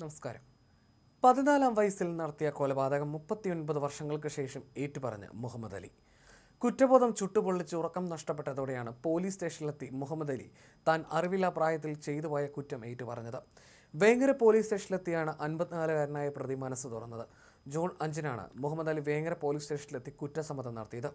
നമസ്കാരം. പതിനാലാം വയസ്സിൽ നടത്തിയ കൊലപാതകം മുപ്പത്തിയൊൻപത് വർഷങ്ങൾക്ക് ശേഷം ഏറ്റുപറഞ്ഞ് മുഹമ്മദ് അലി. കുറ്റബോധം ചുട്ടുപൊള്ളിച്ച് ഉറക്കം നഷ്ടപ്പെട്ടതോടെയാണ് പോലീസ് സ്റ്റേഷനിലെത്തി മുഹമ്മദ് അലി താൻ അറിവില്ലാ പ്രായത്തിൽ ചെയ്തു പോയ കുറ്റം ഏറ്റുപറഞ്ഞത്. വേങ്ങര പോലീസ് സ്റ്റേഷനിലെത്തിയാണ് അൻപത്തിനാലുകാരനായ പ്രതി മനസ്സ് തുറന്നത്. ജൂൺ അഞ്ചിനാണ് മുഹമ്മദ് അലി വേങ്ങര പോലീസ് സ്റ്റേഷനിലെത്തി കുറ്റസമ്മതം നടത്തിയത്.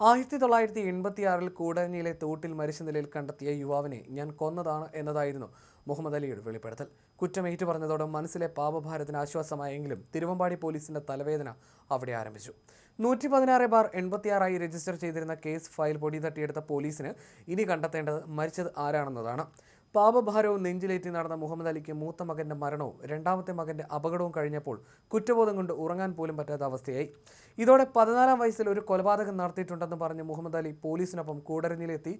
ആയിരത്തി തൊള്ളായിരത്തി എൺപത്തിയാറിൽ കൂടരഞ്ഞിയിലെ തോട്ടിൽ മരിച്ച നിലയിൽ കണ്ടെത്തിയ യുവാവിനെ ഞാൻ കൊന്നതാണ് എന്നതായിരുന്നു മുഹമ്മദ് അലിയുടെ വെളിപ്പെടുത്തൽ. കുറ്റം ഏറ്റുപറഞ്ഞതോടെ മനസ്സിലെ പാപഭാരത്തിന് ആശ്വാസമായെങ്കിലും തിരുവമ്പാടി പോലീസിന്റെ തലവേദന അവിടെ ആരംഭിച്ചു. നൂറ്റി പതിനാറ് ബാർ എൺപത്തിയാറായി രജിസ്റ്റർ ചെയ്തിരുന്ന കേസ് ഫയൽ പൊടി തട്ടിയെടുത്ത പോലീസിന് ഇനി കണ്ടെത്തേണ്ടത് മരിച്ചത് ആരാണെന്നതാണ്. പാപഭാരവും നെഞ്ചിലേറ്റി നടന്ന മുഹമ്മദ് അലിക്ക് മൂത്ത മകന്റെ മരണവും രണ്ടാമത്തെ മകന്റെ അപകടവും കഴിഞ്ഞപ്പോൾ കുറ്റബോധം കൊണ്ട് ഉറങ്ങാൻ പോലും പറ്റാത്ത അവസ്ഥയായി. ഇതോടെ പതിനാലാം വയസ്സിൽ ഒരു കൊലപാതകം നടത്തിയിട്ടുണ്ടെന്ന് പറഞ്ഞ് മുഹമ്മദ് അലി പോലീസിനൊപ്പം കൂടരഞ്ഞിലെത്തി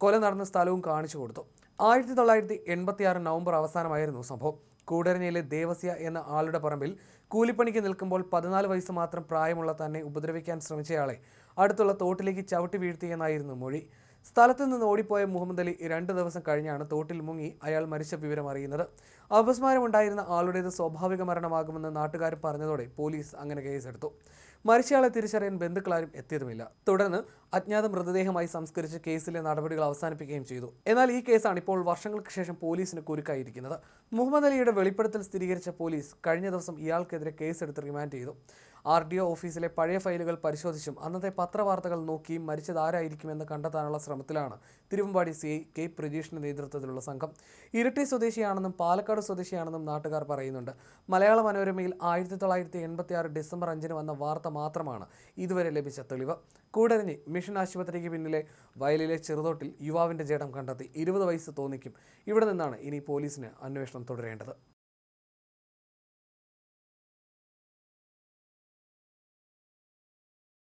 കൊല നടന്ന സ്ഥലവും കാണിച്ചു കൊടുത്തു. ആയിരത്തി തൊള്ളായിരത്തി എൺപത്തി ആറ് നവംബർ അവസാനമായിരുന്നു സംഭവം. കൂടരഞ്ഞിയിലെ ദേവസ്യ എന്ന ആളുടെ പറമ്പിൽ കൂലിപ്പണിക്ക് നിൽക്കുമ്പോൾ പതിനാല് വയസ്സ് മാത്രം പ്രായമുള്ള തന്നെ ഉപദ്രവിക്കാൻ ശ്രമിച്ചയാളെ അടുത്തുള്ള തോട്ടിലേക്ക് ചവിട്ടി വീഴ്ത്തിയെന്നായിരുന്നു മൊഴി. സ്ഥലത്ത് നിന്ന് ഓടിപ്പോയ മുഹമ്മദ് അലി രണ്ട് ദിവസം കഴിഞ്ഞാണ് തോട്ടിൽ മുങ്ങി അയാൾ മരിച്ച വിവരം അറിയുന്നത്. അപസ്മാരമുണ്ടായിരുന്ന ആളുടേത് സ്വാഭാവിക മരണമാകുമെന്ന് നാട്ടുകാർ പറഞ്ഞതോടെ പോലീസ് അങ്ങനെ കേസെടുത്തു. മരിച്ചയാളെ തിരിച്ചറിയാൻ ബന്ധുക്കളാരും എത്തിയതുമില്ല. തുടർന്ന് അജ്ഞാത മൃതദേഹമായി സംസ്കരിച്ച് കേസിലെ നടപടികൾ അവസാനിപ്പിക്കുകയും ചെയ്തു. എന്നാൽ ഈ കേസാണ് ഇപ്പോൾ വർഷങ്ങൾക്ക് ശേഷം പോലീസിന് കുരുക്കായിരിക്കുന്നത്. മുഹമ്മദ് അലിയുടെ വെളിപ്പെടുത്തൽ സ്ഥിരീകരിച്ച പോലീസ് കഴിഞ്ഞ ദിവസം ഇയാൾക്കെതിരെ കേസെടുത്ത് റിമാൻഡ് ചെയ്തു. ആർ ഡി ഒ ഓഫീസിലെ പഴയ ഫയലുകൾ പരിശോധിച്ചും അന്നത്തെ പത്രവാർത്തകൾ നോക്കിയും മരിച്ചത് ആരായിരിക്കുമെന്ന് കണ്ടെത്താനുള്ള ശ്രമത്തിലാണ് തിരുവമ്പാടി സി ഐ കെ പ്രജീഷിന്റെ നേതൃത്വത്തിലുള്ള സംഘം. ഇരട്ടി സ്വദേശിയാണെന്നും പാലക്കാട് സ്വദേശിയാണെന്നും നാട്ടുകാർ പറയുന്നുണ്ട്. മലയാള മനോരമയിൽ ആയിരത്തി തൊള്ളായിരത്തി എൺപത്തി ആറ് ഡിസംബർ അഞ്ചിന് വന്ന വാർത്ത മാത്രമാണ് ഇതുവരെ ലഭിച്ച തെളിവ്. കൂടരഞ്ഞി മിഷൻ ആശുപത്രിക്ക് പിന്നിലെ വയലിലെ ചെറുതോട്ടിൽ യുവാവിന്റെ ജഡം കണ്ടെത്തി. ഇരുപത് വയസ്സ് തോന്നിക്കും. ഇവിടെ നിന്നാണ് ഇനി പോലീസിന് അന്വേഷണം തുടരേണ്ടത്.